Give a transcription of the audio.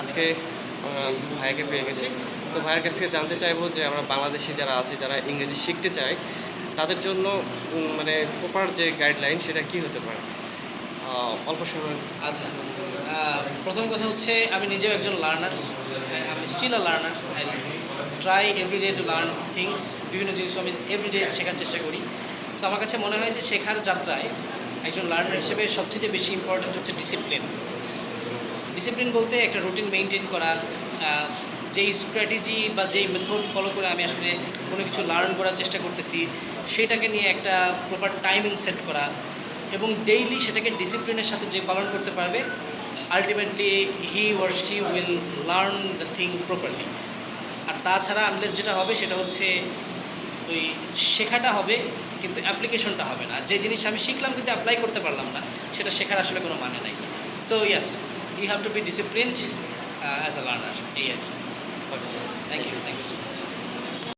আজকে ভাইয়াকে পেয়ে গেছি। তো ভাইয়ের কাছ থেকে জানতে চাইব যে আমরা বাংলাদেশি যারা আছে, যারা ইংরেজি শিখতে চায়, তাদের জন্য মানে প্রপার যে গাইডলাইন সেটা কি হতে পারে? অল্প সময়। আচ্ছা প্রথম কথা হচ্ছে, আমি নিজেও একজন লার্নার আমি still a learner try every day to learn things বিভিন্ন জিনিস আমি এভরিডে শেখার চেষ্টা করি। সো আমার কাছে মনে হয় যে শেখার যাত্রায় একজন লার্নার হিসেবে সবচেয়ে বেশি ইম্পর্টেন্ট হচ্ছে ডিসিপ্লিন ডিসিপ্লিন বলতে একটা রুটিন মেনটেন করা যেই স্ট্র্যাটেজি বা যেই মেথড ফলো করে আমি আসলে কোনো কিছু লার্ন করার চেষ্টা করতেছি, সেটাকে নিয়ে একটা প্রপার টাইমিং সেট করা এবং ডেইলি সেটাকে ডিসিপ্লিনের সাথে যে পালন করতে পারবে ultimately he or she will learn the thing properly আর তাছাড়া আনলেস যেটা হবে সেটা হচ্ছে ওই শেখাটা হবে, কিন্তু অ্যাপ্লিকেশনটা হবে না। যে জিনিস আমি শিখলাম কিন্তু অ্যাপ্লাই করতে পারলাম না, সেটা শেখার আসলে কোনো মানে নাই। So yes you have to be disciplined uh, as a learner. Yeah. Thank you. Thank you so much.